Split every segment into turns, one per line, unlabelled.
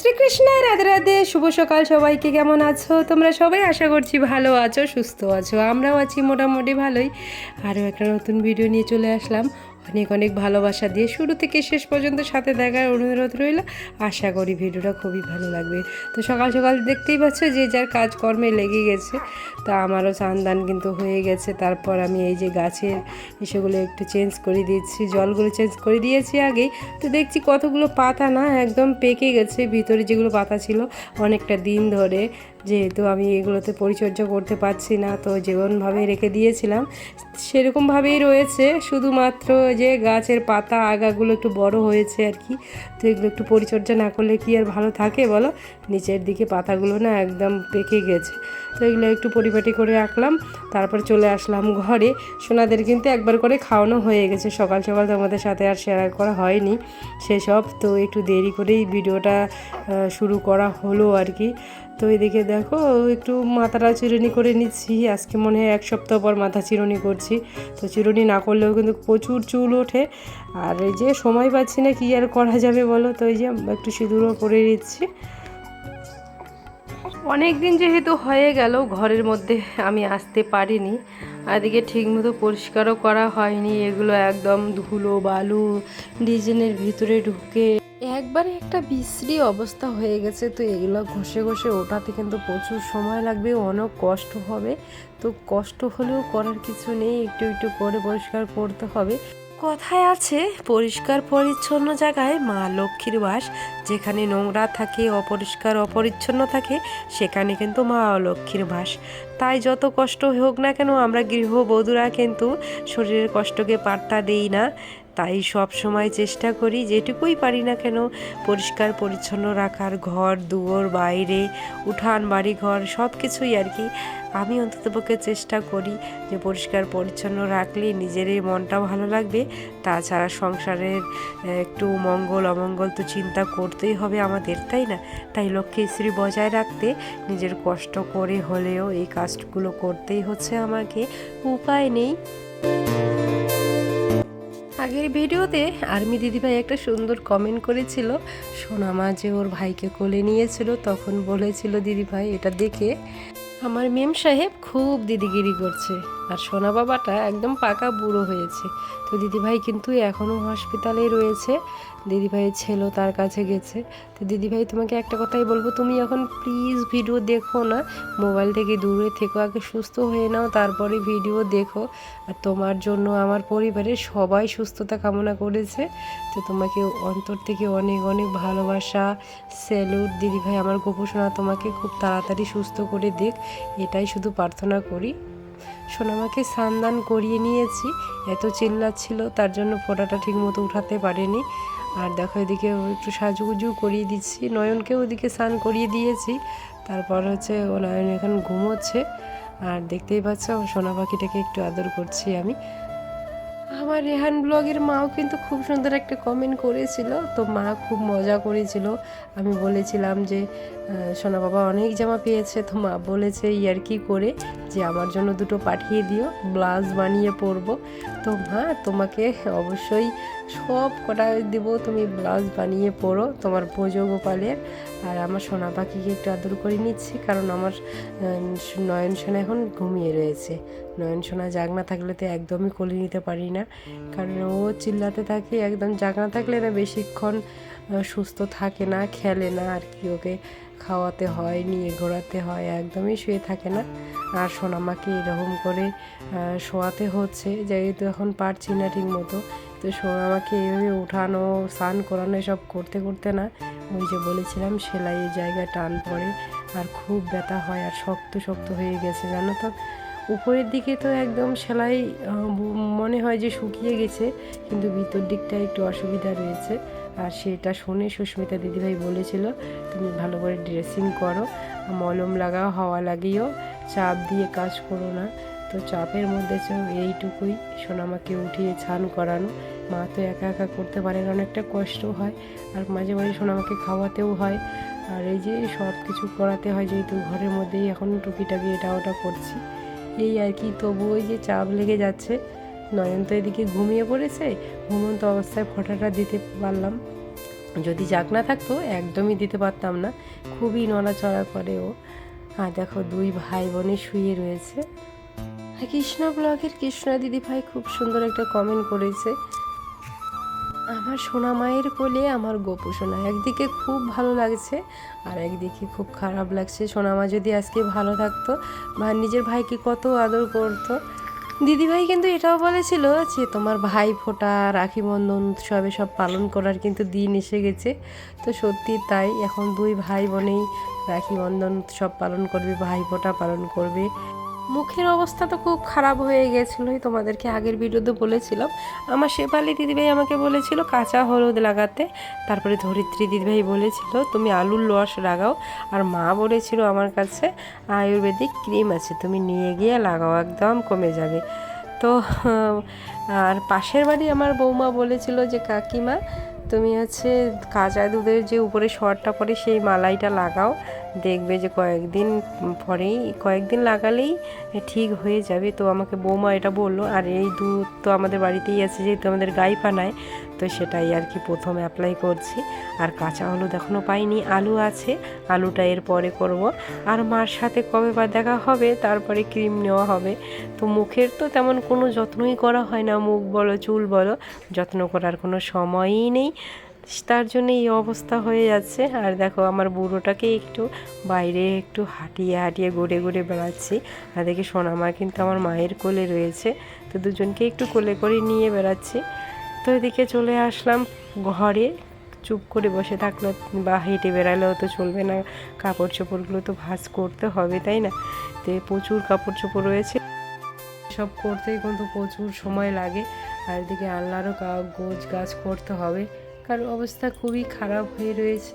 জয় শ্রীকৃষ্ণ, রাধে রাধে, শুভ সকাল সবাইকে। কেমন আছো? তোমরা সবাই আশা করছি ভালো আছো, সুস্থ আছো। আমরাও আছি মোটামুটি ভালোই। আরও একটা নতুন ভিডিও নিয়ে চলে আসলাম। অনেক অনেক ভালোবাসা দিয়ে শুরু থেকে শেষ পর্যন্ত সাথে দেখার অনুরোধ রইল। আশা করি ভিডিওটা খুবই ভালো লাগবে। তো সকাল সকাল দেখতেই পাচ্ছ যে যার কাজকর্মে লেগে গেছে। তা আমারও চান্দান কিন্তু হয়ে গেছে। তারপর আমি এই যে গাছের এসেগুলো একটু চেঞ্জ করে দিয়েছি, জলগুলো চেঞ্জ করে দিয়েছি আগেই। তো দেখছি কতগুলো পাতা না একদম পেকে গেছে। ভিতরে যেগুলো পাতা ছিল অনেকটা দিন ধরে যেহেতু আমি এগুলোতে পরিচর্যা করতে পারছি না, তো যেমনভাবে রেখে দিয়েছিলাম, সেরকমভাবেই রয়েছে। শুধুমাত্র যে গাছের পাতা, আগাগুলো একটু বড় হয়েছে আর কি। তো এগুলো একটু পরিচর্যা না করলে কি আর ভালো থাকে বলো? নিচের দিকে পাতাগুলো না একদম পেকে গেছে। তো এগুলো একটু পরিপাটি করে রাখলাম। তারপর চলে আসলাম ঘরে। সোনাদের কিন্তু একবার করে খাওয়ানো হয়ে গেছে। সকাল সকাল তোমাদের সাথে আর শেয়ার করা হয়নি সেসব। তো একটু দেরি করেই ভিডিওটা শুরু করা হলো আর কি। তো এদিকে দেখো একটু মাথাটা চিরুনি করে নিচ্ছি। আজকে মনে হয় এক সপ্তাহ পর মাথা চিরুনি করছি। তো চিরুনি না করলেও কিন্তু প্রচুর চুল ওঠে। আর এই যে সময় পাচ্ছি না, কি আর করা যাবে বলো? তো এই যে একটু সিঁদুরও করে নিচ্ছি। অনেক দিন যেহেতু হয়ে গেল, ঘরের মধ্যে আমি আসতে পারিনি। এদিকে ঠিকমতো পরিষ্কারও করা হয়নি। এগুলো একদম ধুলো, বালু, ডিজাইনের ভিতরে ঢুকে একবারে একটা বিশ্রী অবস্থা হয়ে গেছে, তো এগুলো ঘষে ঘষে ওঠাতে কিন্তু প্রচুর সময় লাগবে, অনেক কষ্ট হবে। তো কষ্ট হলেও করার কিছু নেই, একটু একটু করে পরিষ্কার করতে হবে। কথায় আছে, পরিষ্কার পরিচ্ছন্ন জায়গায় মা লক্ষ্মীর বাস, যেখানে নোংরা থাকে, অপরিষ্কার অপরিচ্ছন্ন থাকে, সেখানে কিন্তু মা লক্ষ্মীর বাস। তাই যত কষ্ট হোক না কেন, আমরা গৃহবধূরা কিন্তু শরীরের কষ্টকে পাত্তা দেই না। তাই সব সময় চেষ্টা করি যেটুকুই পারি না কেন, পরিষ্কার, পরিচ্ছন্ন রাখার ঘর, দুয়ার, বাইরে, উঠান বাড়ি ঘর সব কিছুই আর কি। আমি অন্ততপক্ষে চেষ্টা করি যে পরিষ্কার, পরিচ্ছন্ন রাখলে নিজেরই মনটা ভালো লাগবে। তাছাড়া সংসারের একটু মঙ্গল, অমঙ্গল তো চিন্তা করতেই হবে আমাদের, তাই না? তাই লক্ষ্মী শ্রী বজায় রাখতে, নিজের কষ্ট করে হলেও এই কাজগুলো করতেই হচ্ছে আমাকে। উপায় নেই। আগের ভিডিওতে আর্মি দিদিভাই একটা সুন্দর কমেন্ট করেছিল। সোনামা যে ওর ভাইকে কোলে নিয়েছিল, তখন বলেছিল, দিদিভাই, এটা দেখে আমার মেম সাহেব খুব দিদিগিরি করছে। আর সোনা বাবাটা একদম পাকা বুড়ো হয়েছে। তো দিদিভাই কিন্তু এখনও হসপিটালেই রয়েছে। দিদিভাইয়ের ছেলেও তার কাছে গেছে। তো দিদিভাই, তোমাকে একটা কথাই বলব, তুমি এখন প্লিজ ভিডিও দেখো না। মোবাইল থেকে দূরে থেকো, আগে সুস্থ হয়ে নাও, তারপরে ভিডিও দেখো। আর তোমার জন্য আমার পরিবারের সবাই সুস্থতা কামনা করেছে। তো তোমাকে অন্তর থেকে অনেক অনেক ভালোবাসা স্যালুট দিদিভাই, আমার গোপোষণা তোমাকে খুব তাড়াতাড়ি সুস্থ করে দেখ। এটাই শুধু প্রার্থনা করি। সোনামাকে সান্দান করিয়ে নিয়েছি। এত চিল্লাচ্ছিল, তার জন্য ফোটাটা ঠিকমতো উঠাতে পারেনি। আর দেখো, এদিকে একটু সাজুগুজু করিয়ে দিচ্ছি। নয়নকেও ওদিকে স্নান করিয়ে দিয়েছি। তারপর হচ্ছে ও নয়ন এখন ঘুমোচ্ছে। আর দেখতেই পাচ্ছ সোনা পাখিটাকে একটু আদর করছি আমি। আমার রেহান ব্লগের মাও কিন্তু খুব সুন্দর একটা কমেন্ট করেছিল। তো মা খুব মজা করেছিল। আমি বলেছিলাম যে সোনা বাবা অনেক জামা পেয়েছে। তো মা বলেছে ইয়ার্কি করে? যে আমার জন্য দুটো পাঠিয়ে দিও, ব্লাউজ বানিয়ে পরবো। তো মা, তোমাকে অবশ্যই সব কটা দেবো। তুমি ব্লাউজ বানিয়ে পরো। তোমার পুজো গোপালের আর আমার সোনা পাখিকে একটু আদর করে নিচ্ছি, কারণ আমার নয়ন সোনা এখন ঘুমিয়ে রয়েছে। নয়ন সোনা জাগ না থাকলে তো একদমই কোলে নিতে পারি না। কারণ ও চিল্লাতে থাকে, একদম জাগ না থাকলে না বেশিক্ষণ সুস্থ থাকে না, খেলে না আর কি। ওকে খাওয়াতে হয়, নিয়ে ঘোরাতে হয়, একদমই শুয়ে থাকে না। আর সোনামাকে এরকম করে শোয়াতে হচ্ছে, যেহেতু এখন পারছি না ঠিক মতো তো আমাকে এইভাবে উঠানো, স্নান করানো এসব করতে করতে না, ওই যে বলেছিলাম সেলাইয়ের জায়গায় টান পড়ে আর খুব ব্যথা হয় আর শক্ত শক্ত হয়ে গেছে, জানো তো? উপরের দিকে তো একদম সেলাই মনে হয় যে শুকিয়ে গেছে, কিন্তু ভিতর দিকটা একটু অসুবিধা রয়েছে। আর সেটা শুনে সুস্মিতা দিদিভাই বলেছিল, তুমি ভালো করে ড্রেসিং করো মলম লাগাও, হাওয়া লাগিয়েও, চাপ দিয়ে কাজ করো না। তো চাপের মধ্যে এইটুকুই সোনামাকে উঠিয়ে ছান করানো। মা তো একা একা করতে পারে অনেকটা কষ্ট হয়। আর মাঝে মাঝে সোনামাকে খাওয়াতেও হয়। আর এই যে সব কিছু করাতে হয়, যেহেতু ঘরের মধ্যেই এখন টুকিটাকি এটা ওটা করছি। এই আর কি, তবু ওই যে চাপ লেগে যাচ্ছে। নয়ন তো এদিকে ঘুমিয়ে পড়েছে। ঘুমন্ত অবস্থায় ফোঁটাটা দিতে পারলাম। যদি জাগ না থাকতো একদমই দিতে পারতাম না। খুবই নড়াচড়া করে ও। আর দেখো দুই ভাই বোনে শুয়ে রয়েছে। কৃষ্ণা ব্লগের কৃষ্ণা দিদি ভাই খুব সুন্দর একটা কমেন্ট করেছে। আমার সোনা মায়ের কোলে আমার গোপু সোনা, একদিকে খুব ভালো লাগছে আর একদিকে খুব খারাপ লাগছে। সোনা মা যদি আজকে ভালো থাকতো বা নিজের ভাইকে কত আদর করতো। দিদিভাই কিন্তু এটাও বলেছিল যে, তোমার ভাই ফোটা, রাখি বন্ধন উৎসবে সব পালন করার কিন্তু দিন এসে গেছে। তো সত্যি তাই, এখন দুই ভাই বোনেই রাখি বন্ধন উৎসব পালন করবে, ভাই ফোঁটা পালন করবে। মুখের অবস্থা তো খুব খারাপ হয়ে গেছিলোই, তোমাদেরকে আগের ভিডিওতে বলেছিলাম। আমার শেফালি দিদিভাই আমাকে বলেছিল কাঁচা হলুদ লাগাতে, তারপরে ধরিত্রী দিদিভাই বলেছিল, তুমি আলুর রস লাগাও। আর মা বলেছিল আমার কাছে, আয়ুর্বেদিক ক্রিম আছে, তুমি নিয়ে গিয়ে লাগাও, একদম কমে যাবে। তো, আর পাশের বাড়ি আমার বৌমা বলেছিল যে, কাকিমা তুমি হচ্ছে কাঁচা দুধের যে উপরে শরটা পরে সেই মালাইটা লাগাও। দেখবে যে কয়েকদিন পরেই, কয়েকদিন লাগালেই ঠিক হয়ে যাবে। তো আমাকে বৌমা এটা বলল, আর এই দুধ তো আমাদের বাড়িতেই আছে, যেহেতু আমাদের গাই পানায় তো সেটাই আর কি প্রথম অ্যাপ্লাই করছি। আর কাঁচা হলুদ এখনও পাইনি, আলু আছে, আলুটা এর পরে করব। আর মার সাথে কবে বা দেখা হবে, তারপরে ক্রিম নেওয়া হবে। তো মুখের তো তেমন কোনো যত্নই করা হয় না, মুখ বলো, চুল বলো, যত্ন করার কোনো সময়ই নেই। তার জন্য এই অবস্থা হয়ে যাচ্ছে। আর দেখো আমার বুড়োটাকে একটু বাইরে একটু হাঁটিয়ে হাঁটিয়ে ঘুরে ঘুরে বেড়াচ্ছি। আর দেখি সোনামা কিন্তু আমার মায়ের কোলে রয়েছে। তো দুজনকে একটু কোলে করে নিয়ে বেড়াচ্ছি। তো এদিকে চলে আসলাম ঘরে। চুপ করে বসে থাকলে বা হেঁটে বেড়ালেও তো চলবে না। কাপড় চোপড়গুলো তো ভাজ করতে হবে, তাই না? তো প্রচুর কাপড় চোপড় রয়েছে। সব করতেই কিন্তু প্রচুর সময় লাগে। আর এদিকে আল্লাহরও গোছ গাছ করতে হবে। কারণ অবস্থা খুবই খারাপ হয়ে রয়েছে।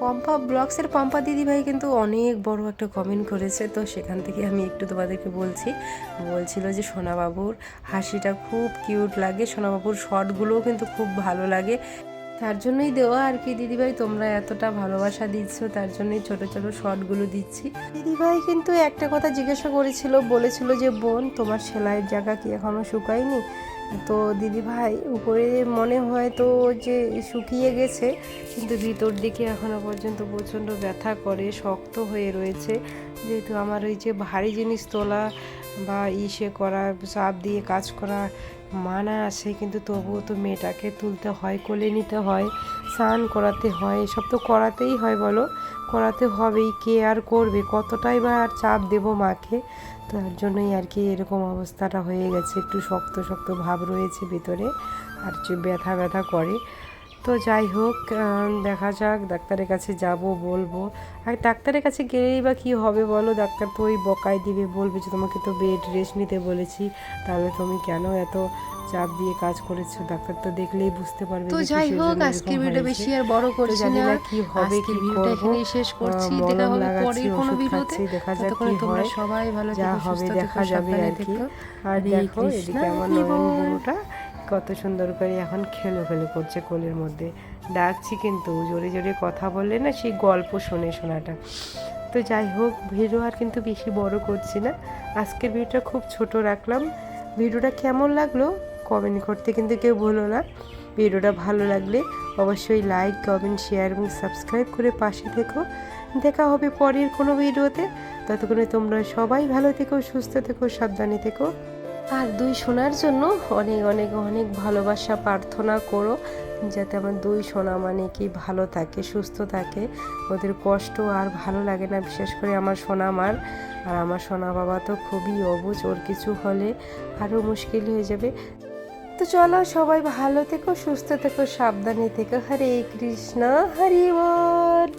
পম্পা, ব্লগসের পম্পা দিদিভাই কিন্তু অনেক বড় একটা কমেন্ট করেছে। তো সেখান থেকে আমি একটু তোমাদেরকে বলছি, বলছিল যে সোনাবাবুর হাসিটা খুব কিউট লাগে, সোনাবাবুর শর্টগুলোও কিন্তু খুব ভালো লাগে। তার জন্যই দেওয়া আর কি দিদিভাই তোমরা এতটা ভালোবাসা দিচ্ছ, তার জন্যই ছোট ছোট শর্টগুলো দিচ্ছি। দিদিভাই কিন্তু একটা কথা জিজ্ঞাসা করেছিল, বলেছিল যে, বোন, তোমার সেলাইয়ের জায়গা কি এখনও শুকায়নি? তো দিদিভাই, উপরে মনে হয় তো যে শুকিয়ে গেছে, কিন্তু ভিতর দিকে এখনও পর্যন্ত প্রচণ্ড ব্যথা করে, শক্ত হয়ে রয়েছে। যেহেতু আমার ওই যে ভারী জিনিস তোলা বা ইসে করা, চাপ দিয়ে কাজ করা মানা আছে, কিন্তু তবুও তো মেয়েটাকে তুলতে হয়, কোলে নিতে হয়। স্নান করাতে হয়, এসব তো করাতেই হয় বলো। করাতে হবেই, কে আর করবে? কতটাই বা আর চাপ দেবো মাকে? তার জন্যই আর কি এরকম অবস্থাটা হয়ে গেছে। একটু শক্ত শক্ত ভাব রয়েছে ভিতরে, আর ব্যথা ব্যথা করে। তো যাই হোক দেখা যাক ডাক্তারের কাছে যাব বলব। আর ডাক্তারের কাছে গেলেই বা কী হবে বলো? ডাক্তার তো ওই বকাই দিবে বলবে যে তোমাকে তো বেড রেস্ট নিতে বলেছি। তাহলে তুমি কেন এত চাপ দিয়ে কাজ করেছ? ডাক্তার তো দেখলেই বুঝতে পারবে
তো যাই হোক আজকের ভিডিও বেশি আর বড় করে
জানি
না।
কি হবে কি
ভিডিওটা এখানেই শেষ করছি। দেখা হবে পরের কোনো ভিডিওতে।
দেখা যাক কি
তোমরা। সবাই ভালো থেকো
হবে
সুস্থ
দেখা
থেকো
যাবে
সাবধানে থেকো।
আর দেখো এদিকে আমার
বল।
বুড়োটা কত সুন্দর করে এখন খেলো খেলো করছে কোলের মধ্যে। ডাকছি কিন্তু, জোরে জোরে কথা বললে না সেই গল্প শোনে শোনাটা। তো যাই হোক, ভিডিও আর কিন্তু বেশি বড় করছি না। আজকের ভিডিওটা খুব ছোট রাখলাম। ভিডিওটা কেমন লাগল কমেন্ট করতে কিন্তু কেউ ভুলো না। ভিডিওটা ভালো লাগলে অবশ্যই লাইক কমেন্ট শেয়ার এবং সাবস্ক্রাইব করে পাশে থেকো। দেখা হবে পরের কোনো ভিডিওতে। ততক্ষণে তোমরা সবাই ভালো থেকো, সুস্থ থেকো, সাবধানে থেকো। আর দুই সোনার জন্য অনেক অনেক অনেক ভালোবাসা প্রার্থনা করো, যাতে আমার দুই সোনা মানে কি ভালো থাকে, সুস্থ থাকে। ওদের কষ্ট আর ভালো লাগে না, বিশেষ করে আমার সোনা মার। আর আমার সোনা বাবা তো খুবই অবুঝ ওর কিছু হলে আরও মুশকিল হয়ে যাবে। তো চলো সবাই ভালো থেকো, সুস্থ থেকো, সাবধানে থেকো। হরে কৃষ্ণ, হরি বল।